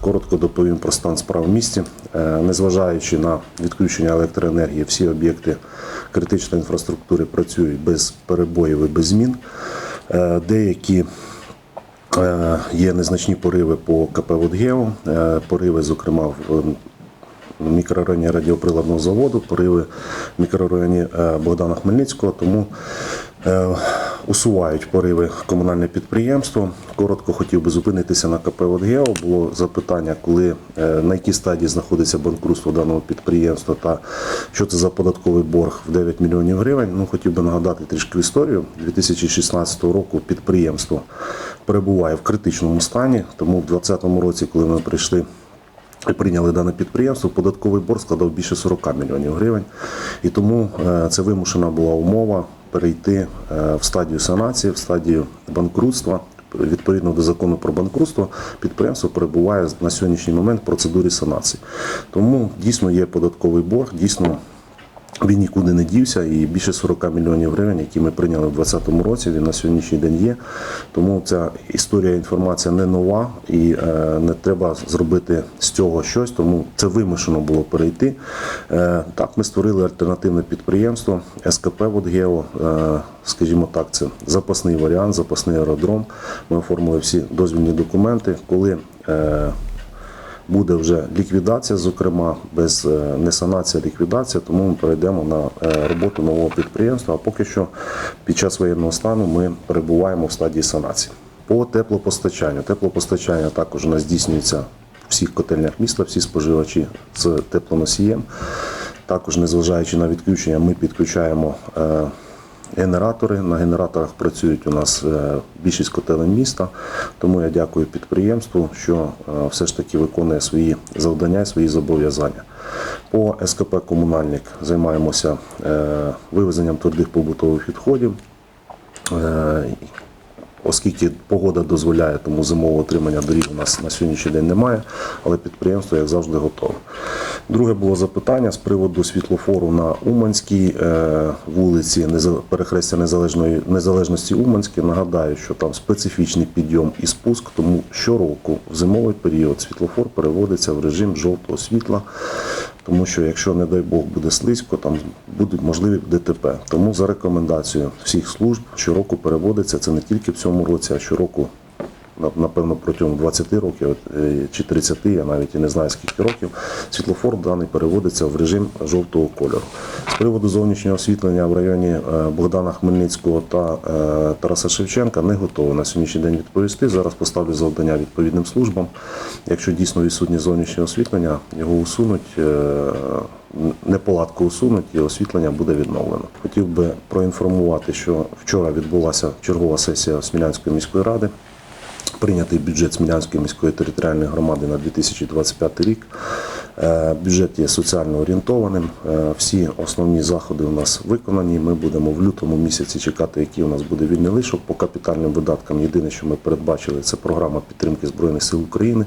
Коротко доповім про стан справ в місті. Е, Незважаючи на відключення електроенергії, всі об'єкти критичної інфраструктури працюють без перебоїв і без змін. Е, Деякі е, є незначні пориви по КП «Водгео», пориви, зокрема, в в мікрорайоні радіоприладного заводу, пориви в мікрорайоні Богдана Хмельницького, тому усувають пориви комунальне підприємство. Коротко хотів би зупинитися на КП «Водгео». Було запитання, коли е, на якій стадії знаходиться банкрутство даного підприємства та що це за податковий борг в 9 мільйонів гривень. Ну, хотів би нагадати трішки історію. 2016 року підприємство перебуває в критичному стані, тому в 2020 році, коли ми прийшли і прийняли дане підприємство, податковий борг складав більше 40 мільйонів гривень. І тому е, це вимушена була умова перейти е, в стадію санації, в стадію банкрутства. Відповідно до закону про банкрутство, підприємство перебуває на сьогоднішній момент в процедурі санації. Тому дійсно є податковий борг, дійсно він нікуди не дівся, і більше 40 мільйонів гривень, які ми прийняли в 2020 році, він на сьогоднішній день є. Тому ця історія, інформація не нова, і е, не треба зробити з цього щось. Тому це вимушено було перейти. Е, так, ми створили альтернативне підприємство СКП «Водгео». Е, скажімо так, це запасний варіант, запасний аеродром. Ми оформили всі дозвільні документи. Коли е, буде вже ліквідація, зокрема, без е, не санація, ліквідація, тому ми перейдемо на е, роботу нового підприємства. А поки що під час воєнного стану ми перебуваємо в стадії санації. По теплопостачанню. Теплопостачання також у нас здійснюється в всіх котельнях міста, всі споживачі з теплоносієм. Також, незважаючи на відключення, ми підключаємо е, генератори. На генераторах працюють у нас е, більшість котелень міста. Тому я дякую підприємству, що е, все ж таки виконує свої завдання, і свої зобов'язання. По СКП Комунальник займаємося е, вивезенням твердих побутових відходів. Оскільки погода дозволяє, тому зимового отримання доріг у нас на сьогоднішній день немає, але підприємство, як завжди, готове. Друге було запитання з приводу світлофору на Уманській е, вулиці, перехрестя незалежності Уманській. Нагадаю, що там специфічний підйом і спуск, тому щороку в зимовий період світлофор переводиться в режим жовтого світла, тому що якщо, не дай Бог, буде слизько, там будуть можливі ДТП. Тому за рекомендацією всіх служб щороку переводиться це не тільки в цьому році, а щороку напевно, протягом 20 років е, чи 30, я навіть і не знаю скільки років, світлофор даний переводиться в режим жовтого кольору. З приводу зовнішнього освітлення в районі е, Богдана Хмельницького та е, Тараса Шевченка не готовий на сьогоднішній день відповісти. Зараз поставлю завдання відповідним службам. Якщо дійсно відсутнє зовнішнє освітлення, його усунуть. Неполадку усунуть і освітлення буде відновлено. Хотів би проінформувати, що вчора відбулася чергова сесія Смілянської міської ради прийнятий бюджет Смілянської міської територіальної громади на 2025 рік. Е, Бюджет є соціально орієнтованим. Е, Всі основні заходи у нас виконані. Ми будемо в лютому місяці чекати, який у нас буде вільний лишок по капітальним видаткам. Єдине, що ми передбачили, це програма підтримки Збройних сил України.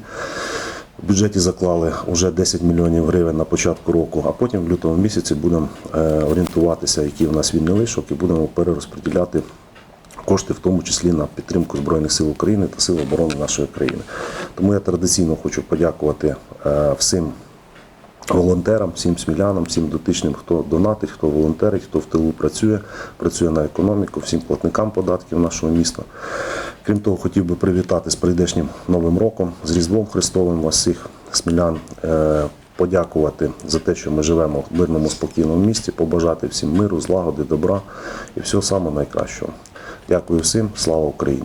В бюджеті заклали вже 10 мільйонів гривень на початку року, а потім в лютому місяці будемо е, орієнтуватися, який у нас вільний лишок, і будемо перерозподіляти кошти, в тому числі на підтримку Збройних сил України та сил оборони нашої країни. Тому я традиційно хочу подякувати е, всім волонтерам, всім смілянам, всім дотичним, хто донатить, хто волонтерить, хто в тилу працює, працює на економіку, всім платникам податків нашого міста. Крім того, хотів би привітати з прийдешнім новим роком, з Різдвом Христовим вас всіх смілян. е, Подякувати за те, що ми живемо в мирному спокійному місті, побажати всім миру, злагоди, добра і всього самого найкращого. Дякую всім, слава Україні!